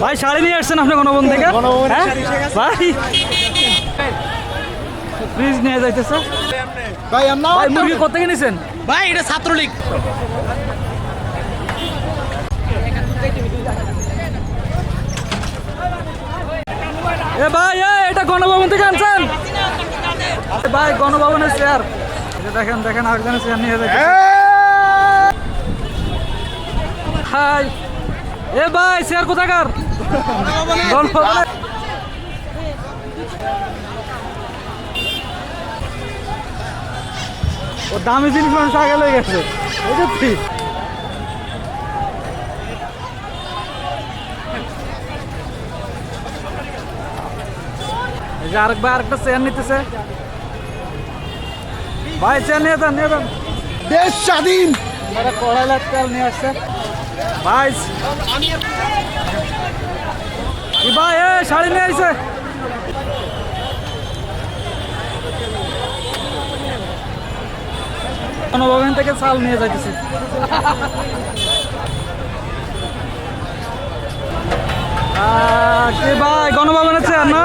ভাই শাড়ি নিয়ে আসছেন আপনি গণভবন থেকে? হ্যাঁ? ভাই। ফ্রিজ নিয়ে যাইতেছে। ভাই ভাই মুরগি কোথেকে নিছেন? ভাই এটা ছাত্রলীগ। এ ভাই এ, এটা গণভবন থেকে আনছেন? ভাই গণভবনের চেয়ার দেখেন দেখেন আরেকজনের চেয়ার নিয়ে যাইতেছে। হাই। এ ভাই চেয়ার কোথাকার? ও দামি জিনিস মানুষ আগে লেগে গেছে। বুঝেছি এই যে আরেক ভাই আরেকটা চেয়ার নিতেছে। ভাই চেয়ার নিয়ে যান নিয়ে যান। দেশ স্বাধীন। কড়াই লাটকাল নিয়ে আসছে। ভাই ভাই এ, শাড়ি নিয়ে আইছে। গণভবন থেকে চাল নিয়ে যাইতেছে। ভাই, গণভবনের চেয়ার না?